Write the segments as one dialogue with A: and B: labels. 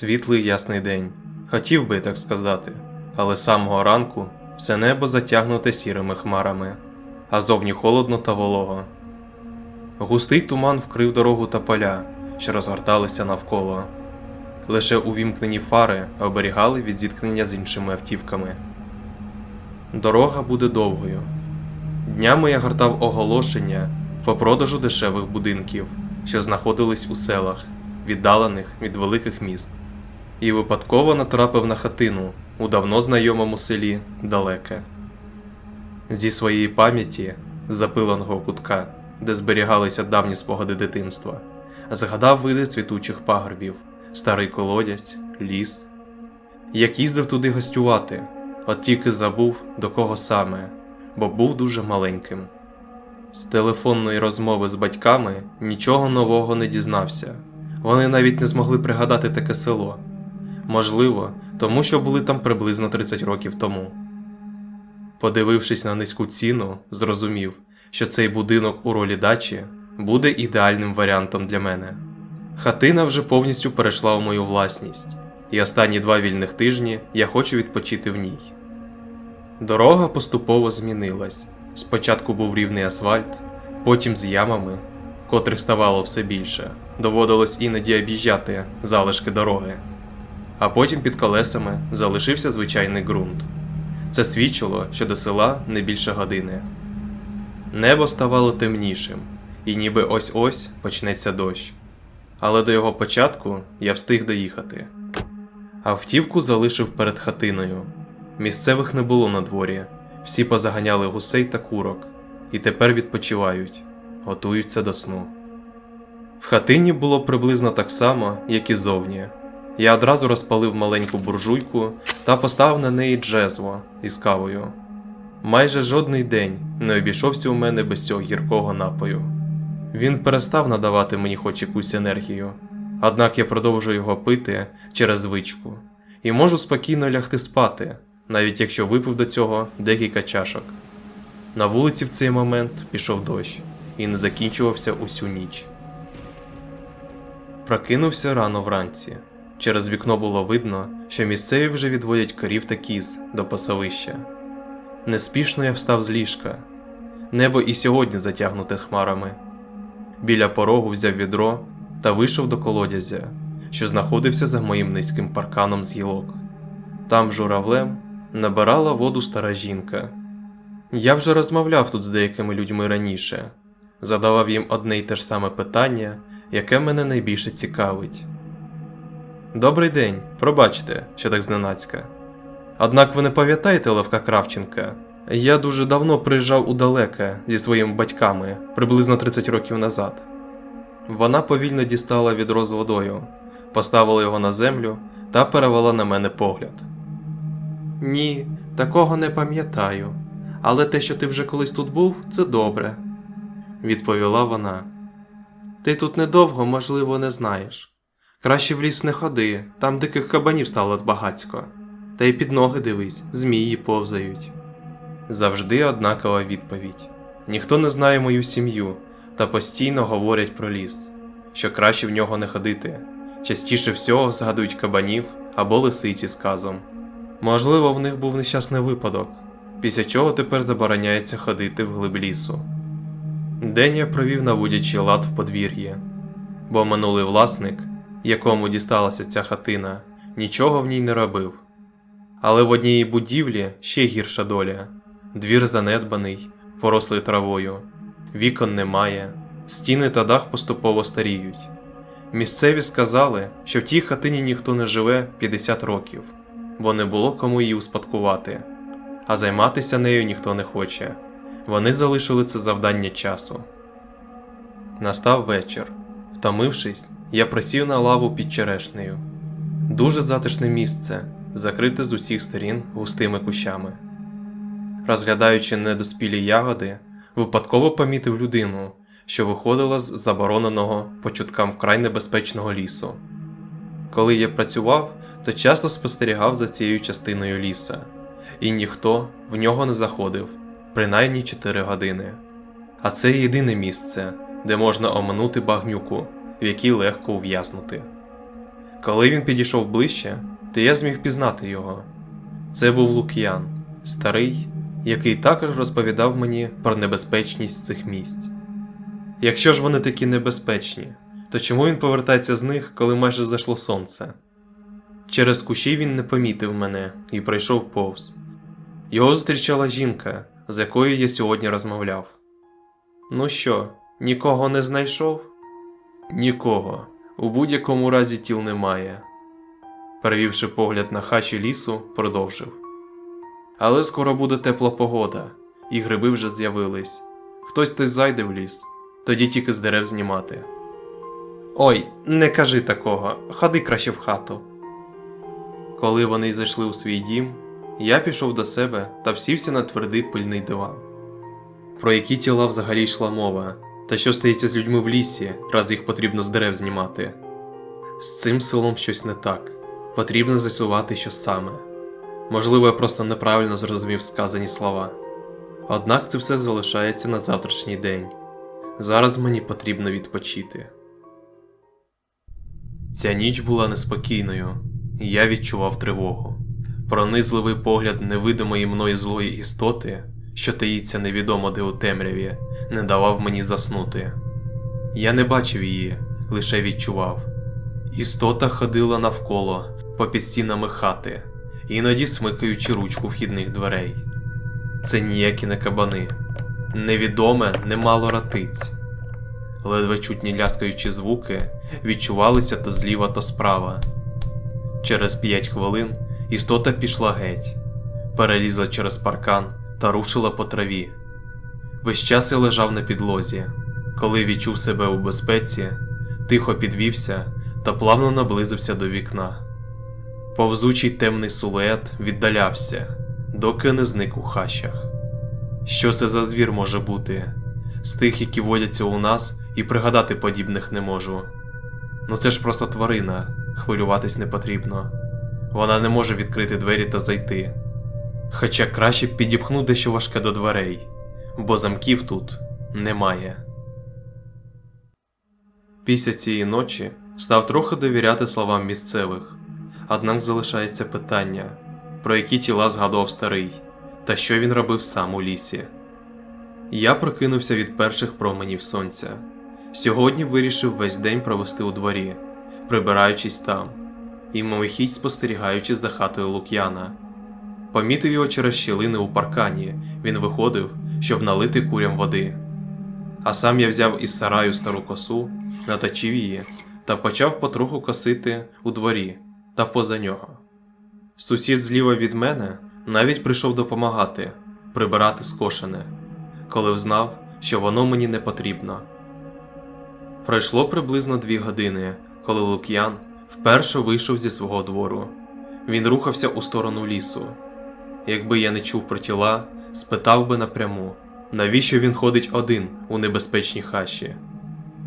A: Світлий ясний день. Хотів би так сказати, але з самого ранку все небо затягнуте сірими хмарами, а зовні холодно та волого. Густий туман вкрив дорогу та поля, що розгорталися навколо. Лише увімкнені фари оберігали від зіткнення з іншими автівками. Дорога буде довгою. Днями я гортав оголошення по продажу дешевих будинків, що знаходились у селах, віддалених від великих міст, і випадково натрапив на хатину у давно знайомому селі Далеке. Зі своєї пам'яті, запиленого кутка, де зберігалися давні спогади дитинства, згадав види цвітучих пагорбів, старий колодязь, ліс. Як їздив туди гостювати, от тільки забув до кого саме, бо був дуже маленьким. З телефонної розмови з батьками нічого нового не дізнався. Вони навіть не змогли пригадати таке село. Можливо, тому що були там приблизно 30 років тому. Подивившись на низьку ціну, зрозумів, що цей будинок у ролі дачі буде ідеальним варіантом для мене. Хатина вже повністю перейшла у мою власність, і останні два вільних тижні я хочу відпочити в ній. Дорога поступово змінилась. Спочатку був рівний асфальт, потім з ямами, котрих ставало все більше, доводилось іноді об'їжджати залишки дороги, а потім під колесами залишився звичайний ґрунт. Це свідчило, що до села не більше години. Небо ставало темнішим, і ніби ось-ось почнеться дощ. Але до його початку я встиг доїхати. Автівку залишив перед хатиною. Місцевих не було на дворі, всі позаганяли гусей та курок, і тепер відпочивають, готуються до сну. В хатині було приблизно так само, як і зовні. Я одразу розпалив маленьку буржуйку та поставив на неї джезво із кавою. Майже жодний день не обійшовся у мене без цього гіркого напою. Він перестав надавати мені хоч якусь енергію, однак я продовжую його пити через звичку і можу спокійно лягти спати, навіть якщо випив до цього декілька чашок. На вулиці в цей момент пішов дощ і не закінчувався усю ніч. Прокинувся рано вранці. Через вікно було видно, що місцеві вже відводять корів та кіз до пасовища. Неспішно я встав з ліжка. Небо і сьогодні затягнуте хмарами. Біля порогу взяв відро та вийшов до колодязя, що знаходився за моїм низьким парканом з гілок. Там журавлем набирала воду стара жінка. Я вже розмовляв тут з деякими людьми раніше, задавав їм одне й те ж саме питання, яке мене найбільше цікавить. Добрий день, пробачте, що так зненацька. Однак ви не пам'ятаєте Левка Кравченка? Я дуже давно приїжджав у далеке зі своїми батьками, приблизно 30 років назад. Вона повільно дістала відро з водою, поставила його на землю та перевела на мене погляд. Ні, такого не пам'ятаю, але те, що ти вже колись тут був, це добре, відповіла вона. Ти тут недовго, можливо, не знаєш. Краще в ліс не ходи, там диких кабанів стало багацько. Та й під ноги дивись, змії повзають. Завжди однакова відповідь. Ніхто не знає мою сім'ю та постійно говорять про ліс, що краще в нього не ходити. Частіше всього згадують кабанів або лисиці з казом. Можливо, в них був нещасний випадок, після чого тепер забороняється ходити в глиб лісу. День я провів наводячи лад в подвір'ї, бо минулий власник, якому дісталася ця хатина, нічого в ній не робив. Але в одній будівлі ще гірша доля двір занедбаний, порослий травою, вікон немає, стіни та дах поступово старіють. Місцеві сказали, що в тій хатині ніхто не живе 50 років, бо не було кому її успадкувати, а займатися нею ніхто не хоче. Вони залишили це завдання часу. Настав вечір. Втомившись, я присів на лаву під черешнею. Дуже затишне місце, закрите з усіх сторін густими кущами. Розглядаючи недоспілі ягоди, випадково помітив людину, що виходила з забороненого по чуткам вкрай небезпечного лісу. Коли я працював, то часто спостерігав за цією частиною ліса, і ніхто в нього не заходив, принаймні 4 години. А це єдине місце, де можна оминути багнюку, в якій легко ув'язнути. Коли він підійшов ближче, то я зміг пізнати його. Це був Лук'ян, старий, який також розповідав мені про небезпечність цих місць. Якщо ж вони такі небезпечні, то чому він повертається з них, коли майже зайшло сонце? Через кущі він не помітив мене і пройшов повз. Його зустрічала жінка, з якою я сьогодні розмовляв. Ну що, нікого не знайшов? Нікого. У будь-якому разі тіл немає. Перевівши погляд на хащі лісу, продовжив. Але скоро буде тепла погода, і гриби вже з'явились. Хтось десь зайде в ліс, тоді тільки з дерев знімати. Ой, не кажи такого, ходи краще в хату. Коли вони зайшли у свій дім, я пішов до себе та всівся на твердий пильний диван. Про які тіла взагалі йшла мова, та що стається з людьми в лісі, раз їх потрібно з дерев знімати. З цим селом щось не так. Потрібно з'ясувати, що саме. Можливо, я просто неправильно зрозумів сказані слова. Однак це все залишається на завтрашній день. Зараз мені потрібно відпочити. Ця ніч була неспокійною, і я відчував тривогу. Пронизливий погляд невидимої мною злої істоти, що таїться невідомо де у темряві, не давав мені заснути. Я не бачив її, лише відчував. Істота ходила навколо, попід стінами хати, іноді смикаючи ручку вхідних дверей. Це ніякі не кабани. Невідоме немало ратиць. Ледве чутні ляскаючі звуки відчувалися то зліва, то справа. Через п'ять хвилин істота пішла геть, перелізла через паркан та рушила по траві. Весь час я лежав на підлозі. Коли відчув себе у безпеці, тихо підвівся та плавно наблизився до вікна. Повзучий темний силует віддалявся, доки не зник у хащах. Що це за звір може бути? З тих, які водяться у нас, і пригадати подібних не можу. Ну це ж просто тварина, хвилюватись не потрібно. Вона не може відкрити двері та зайти. Хоча краще б підіпхнути дещо важке до дверей, бо замків тут немає. Після цієї ночі став трохи довіряти словам місцевих, однак залишається питання, про які тіла згадував старий, та що він робив сам у лісі. Я прокинувся від перших променів сонця. Сьогодні вирішив весь день провести у дворі, прибираючись там, і мимохідь спостерігаючи за хатою Лук'яна. Помітив його через щілини у паркані, він виходив, щоб налити курям води. А сам я взяв із сараю стару косу, наточив її та почав потроху косити у дворі та поза нього. Сусід зліва від мене навіть прийшов допомагати, прибирати скошене, коли взнав, що воно мені не потрібно. Пройшло приблизно дві години, коли Лук'ян вперше вийшов зі свого двору. Він рухався у сторону лісу. Якби я не чув про тіла, спитав би напряму, навіщо він ходить один у небезпечній хащі.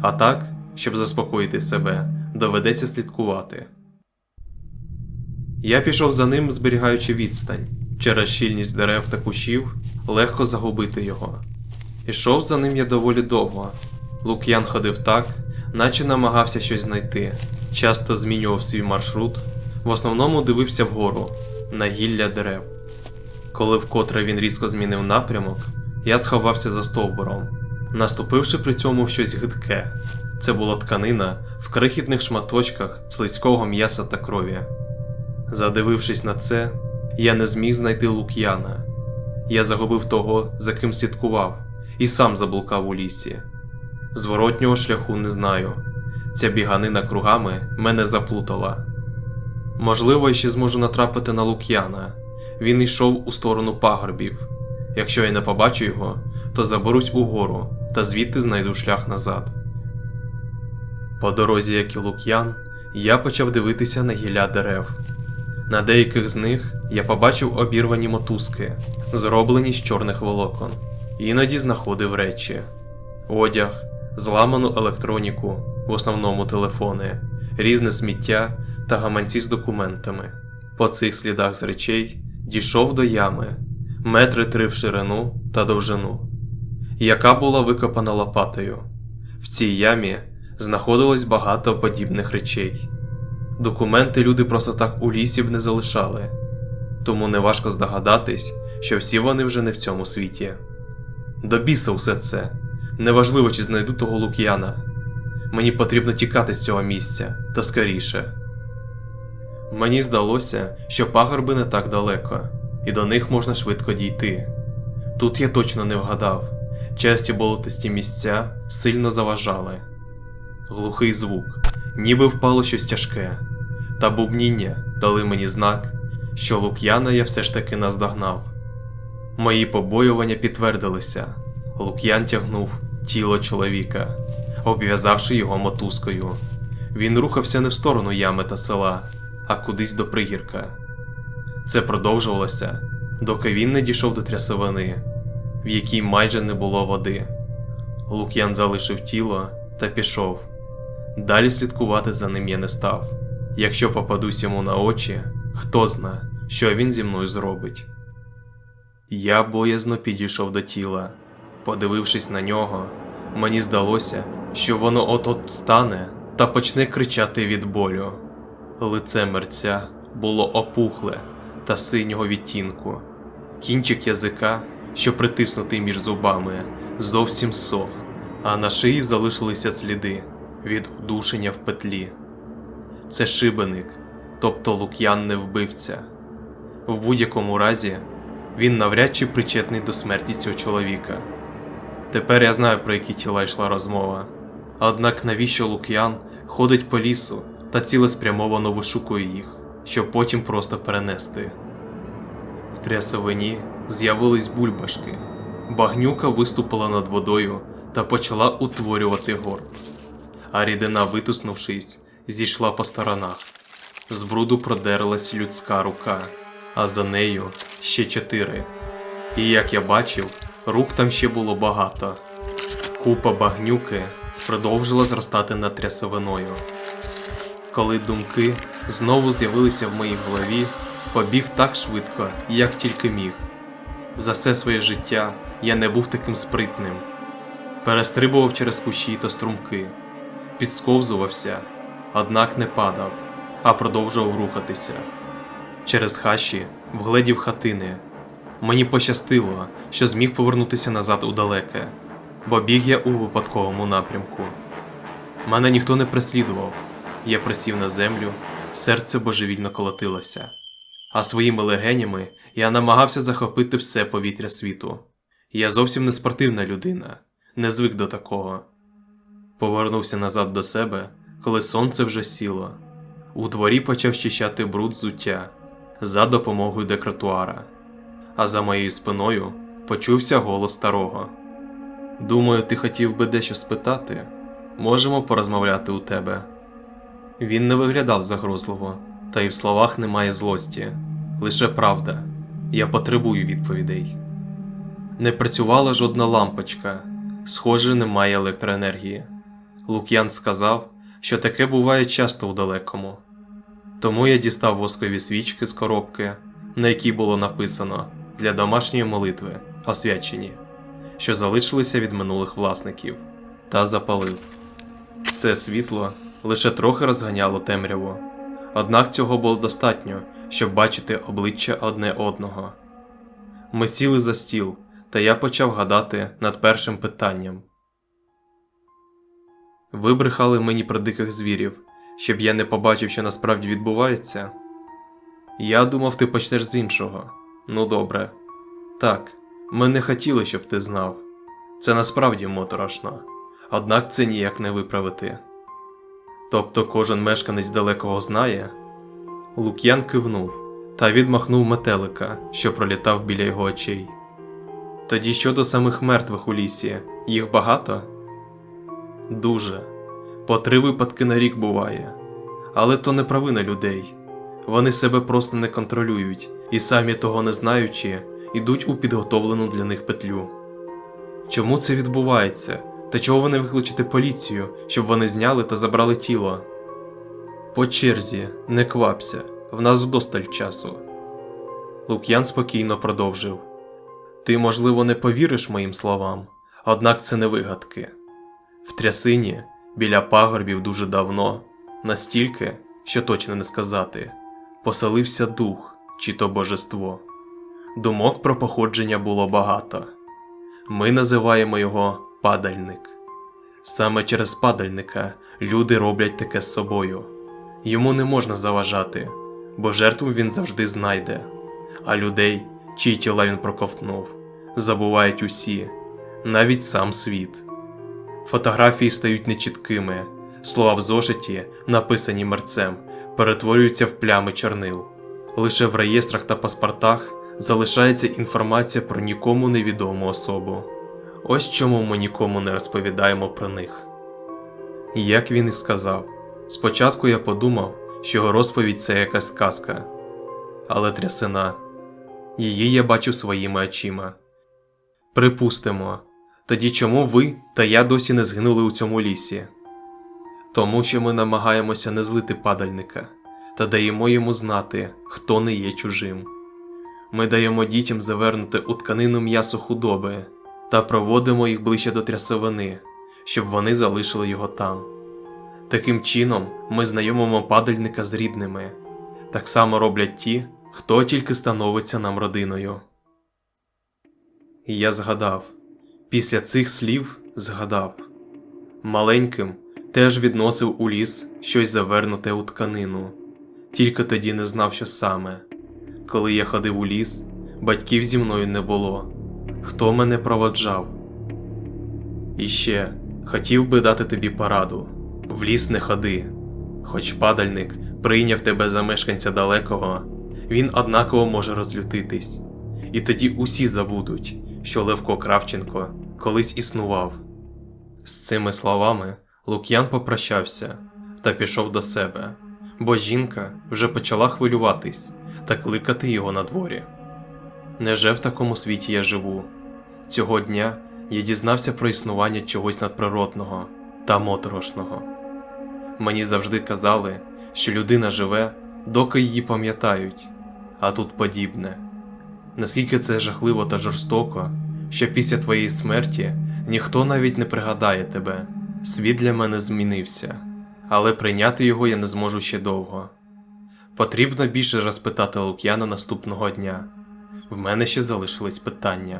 A: А так, щоб заспокоїти себе, доведеться слідкувати. Я пішов за ним, зберігаючи відстань. Через щільність дерев та кущів легко загубити його. Ішов за ним я доволі довго. Лук'ян ходив так, наче намагався щось знайти, часто змінював свій маршрут, в основному дивився вгору, на гілля дерев. Коли вкотре він різко змінив напрямок, я сховався за стовбуром, наступивши при цьому в щось гидке. Це була тканина в крихітних шматочках слизького м'яса та крові. Задивившись на це, я не зміг знайти Лук'яна. Я загубив того, за ким слідкував, і сам заблукав у лісі. Зворотнього шляху не знаю. Ця біганина кругами мене заплутала. Можливо, я ще зможу натрапити на Лук'яна. Він йшов у сторону пагорбів. Якщо я не побачу його, то заберусь угору та звідти знайду шлях назад. По дорозі, як і Лук'ян, я почав дивитися на гілля дерев. На деяких з них я побачив обірвані мотузки, зроблені з чорних волокон, іноді знаходив речі, одяг, зламану електроніку, в основному телефони, різне сміття та гаманці з документами. По цих слідах з речей дійшов до ями, метри три в ширину та довжину, яка була викопана лопатою. В цій ямі знаходилось багато подібних речей. Документи люди просто так у лісі б не залишали, тому неважко здогадатись, що всі вони вже не в цьому світі. До біса усе це. Неважливо, чи знайду того Лук'яна. Мені потрібно тікати з цього місця та скоріше. Мені здалося, що пагорби не так далеко, і до них можна швидко дійти. Тут я точно не вгадав, часті болотисті місця сильно заважали. Глухий звук, ніби впало щось тяжке, та бубніння дали мені знак, що Лук'яна я все ж таки наздогнав. Мої побоювання підтвердилися. Лук'ян тягнув тіло чоловіка, обв'язавши його мотузкою. Він рухався не в сторону ями та села, а кудись до пригірка. Це продовжувалося, доки він не дійшов до трясовини, в якій майже не було води. Лук'ян залишив тіло та пішов. Далі слідкувати за ним я не став. Якщо попадусь йому на очі, хто зна, що він зі мною зробить. Я боязно підійшов до тіла. Подивившись на нього, мені здалося, що воно от-от встане та почне кричати від болю. Лице мерця було опухле та синього відтінку. Кінчик язика, що притиснутий між зубами, зовсім сох, а на шиї залишилися сліди від удушення в петлі. Це шибеник, тобто Лук'ян не вбивця. В будь-якому разі він навряд чи причетний до смерті цього чоловіка. Тепер я знаю, про які тіла йшла розмова. Однак навіщо Лук'ян ходить по лісу та цілеспрямовано вишукує їх, щоб потім просто перенести. В трясовині з'явились бульбашки. Багнюка виступила над водою та почала утворювати горб. А рідина, витиснувшись, зійшла по сторонах. З бруду продерлась людська рука, а за нею ще чотири. І як я бачив, рук там ще було багато. Купа багнюки продовжила зростати над трясовиною. Коли думки знову з'явилися в моїй голові, побіг так швидко, як тільки міг. За все своє життя я не був таким спритним. Перестрибував через кущі та струмки, підсковзувався, однак не падав, а продовжував рухатися. Через хащі вгледів хатини. Мені пощастило, що зміг повернутися назад у далеке, бо біг я у випадковому напрямку. Мене ніхто не преслідував. Я присів на землю, серце божевільно колотилося, а своїми легенями я намагався захопити все повітря світу. Я зовсім не спортивна людина, не звик до такого. Повернувся назад до себе, коли сонце вже сіло. У дворі почав щищати бруд зуття за допомогою декратуара, а за моєю спиною почувся голос старого. Думаю, ти хотів би дещо спитати. Можемо порозмовляти у тебе. Він не виглядав загрозливо, та й в словах немає злості, лише правда. Я потребую відповідей. Не працювала жодна лампочка, схоже, немає електроенергії. Лук'ян сказав, що таке буває часто у далекому. Тому я дістав воскові свічки з коробки, на якій було написано для домашньої молитви, освячені, що залишилися від минулих власників, та запалив. Це світло лише трохи розганяло темряву, однак цього було достатньо, щоб бачити обличчя одне одного. Ми сіли за стіл, та я почав гадати над першим питанням. Ви брехали мені про диких звірів, щоб я не побачив, що насправді відбувається. Я думав, ти почнеш з іншого. Ну добре. Так, ми не хотіли, щоб ти знав. Це насправді моторошно, однак це ніяк не виправити. Тобто кожен мешканець далекого знає. Лук'ян кивнув та відмахнув метелика, що пролітав біля його очей. Тоді щодо самих мертвих у лісі, їх багато? Дуже. По три випадки на рік буває. Але то не провина людей. Вони себе просто не контролюють і самі того не знаючи, йдуть у підготовлену для них петлю. Чому це відбувається? Та чого ви не викличете поліцію, щоб вони зняли та забрали тіло? По черзі, не квапся, в нас вдосталь часу. Лук'ян спокійно продовжив. Ти, можливо, не повіриш моїм словам, однак це не вигадки. В трясині біля пагорбів дуже давно, настільки, що точно не сказати, поселився дух чи то божество. Думок про походження було багато. Ми називаємо його падальник. Саме через падальника люди роблять таке з собою. Йому не можна заважати, бо жертву він завжди знайде, а людей, чиї тіла він проковтнув, забувають усі, навіть сам світ. Фотографії стають нечіткими, слова в зошиті, написані мерцем, перетворюються в плями чорнил. Лише в реєстрах та паспортах залишається інформація про нікому невідому особу. Ось чому ми нікому не розповідаємо про них. Як він і сказав, спочатку я подумав, що його розповідь це якась казка, але трясина. Її я бачив своїми очима. Припустимо, тоді чому ви та я досі не згинули у цьому лісі? Тому що ми намагаємося не злити падальника та даємо йому знати, хто не є чужим. Ми даємо дітям завернути у тканину м'ясо худоби та проводимо їх ближче до трясовини, щоб вони залишили його там. Таким чином ми знайомимо падальника з рідними. Так само роблять ті, хто тільки становиться нам родиною. І я згадав, після цих слів згадав. Маленьким теж відносив у ліс щось завернуте у тканину, тільки тоді не знав, що саме. Коли я ходив у ліс, батьків зі мною не було. Хто мене проводжав? І ще хотів би дати тобі пораду в ліс не ходи. Хоч падальник прийняв тебе за мешканця далекого, він однаково може розлютитись. І тоді усі забудуть, що Левко Кравченко колись існував. З цими словами Лук'ян попрощався та пішов до себе, бо жінка вже почала хвилюватись та кликати його на дворі. Неже в такому світі я живу? Цього дня я дізнався про існування чогось надприродного та моторошного. Мені завжди казали, що людина живе, доки її пам'ятають, а тут подібне. Наскільки це жахливо та жорстоко, що після твоєї смерті ніхто навіть не пригадає тебе. Світ для мене змінився, але прийняти його я не зможу ще довго. Потрібно більше розпитати Лук'яна наступного дня. В мене ще залишились питання.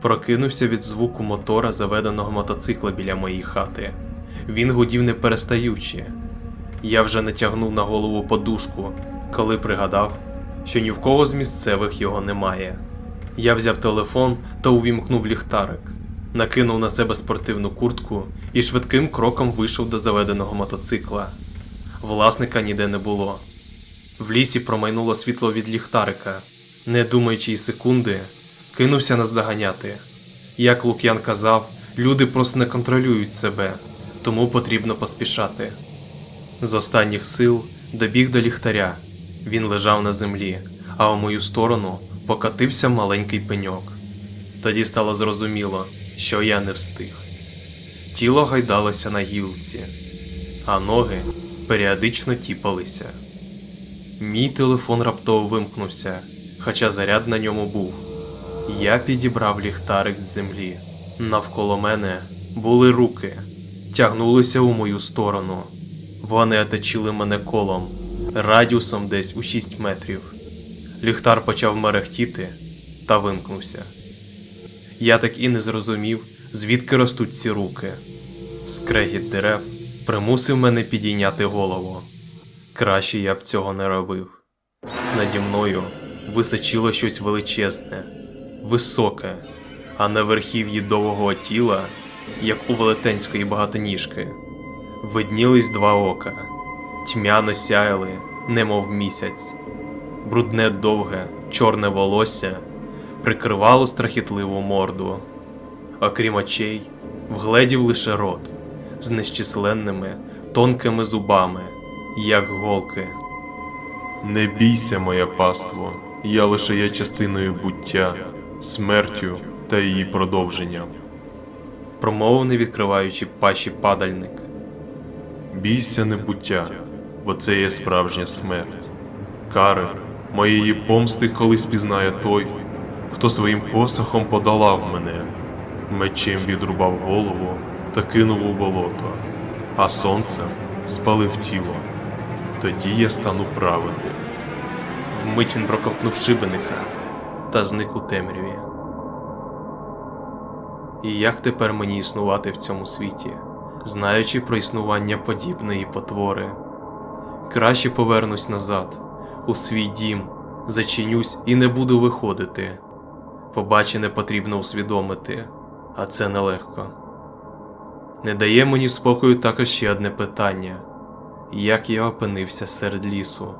A: Прокинувся від звуку мотора заведеного мотоцикла біля моєї хати. Він гудів не перестаючи. Я вже не тягнув на голову подушку, коли пригадав, що ні в кого з місцевих його немає. Я взяв телефон та увімкнув ліхтарик, накинув на себе спортивну куртку і швидким кроком вийшов до заведеного мотоцикла. Власника ніде не було. В лісі промайнуло світло від ліхтарика. Не думаючи й секунди, кинувся наздоганяти. Як Лук'ян казав, люди просто не контролюють себе, тому потрібно поспішати. З останніх сил добіг до ліхтаря. Він лежав на землі, а у мою сторону покатився маленький пеньок. Тоді стало зрозуміло, що я не встиг. Тіло гайдалося на гілці, а ноги періодично тіпалися. Мій телефон раптово вимкнувся, хоча заряд на ньому був. Я підібрав ліхтарик з землі. Навколо мене були руки, тягнулися у мою сторону. Вони оточили мене колом, радіусом десь у 6 метрів. Ліхтар почав мерехтіти та вимкнувся. Я так і не зрозумів, звідки ростуть ці руки. Скрегіт дерев примусив мене підійняти голову. Краще я б цього не робив. Наді мною височило щось величезне, високе, а на верхів'ї довгого тіла, як у велетенської багатоніжки, виднілись два ока, тьмяно сяяли, немов місяць. Брудне довге, чорне волосся прикривало страхітливу морду. Окрім очей, вгледів лише рот з нещисленними тонкими зубами, як голки.
B: Не бійся, моя паство, я лише є частиною буття, смертю та її продовженням.
A: Промовив не відкриваючи пащі падальник.
B: Бійся небуття, бо це є справжня смерть. Кари моєї помсти колись пізнає той, хто своїм посохом подолав мене, мечем відрубав голову та кинув у болото, а сонцем спалив тіло. Тоді я стану правити.
A: Вмить він проковтнув шибеника та зник у темряві. І як тепер мені існувати в цьому світі, знаючи про існування подібної потвори? Краще повернусь назад, у свій дім, зачинюсь і не буду виходити. Побачене потрібно усвідомити, а це нелегко. Не дає мені спокою також ще одне питання: як я опинився серед лісу?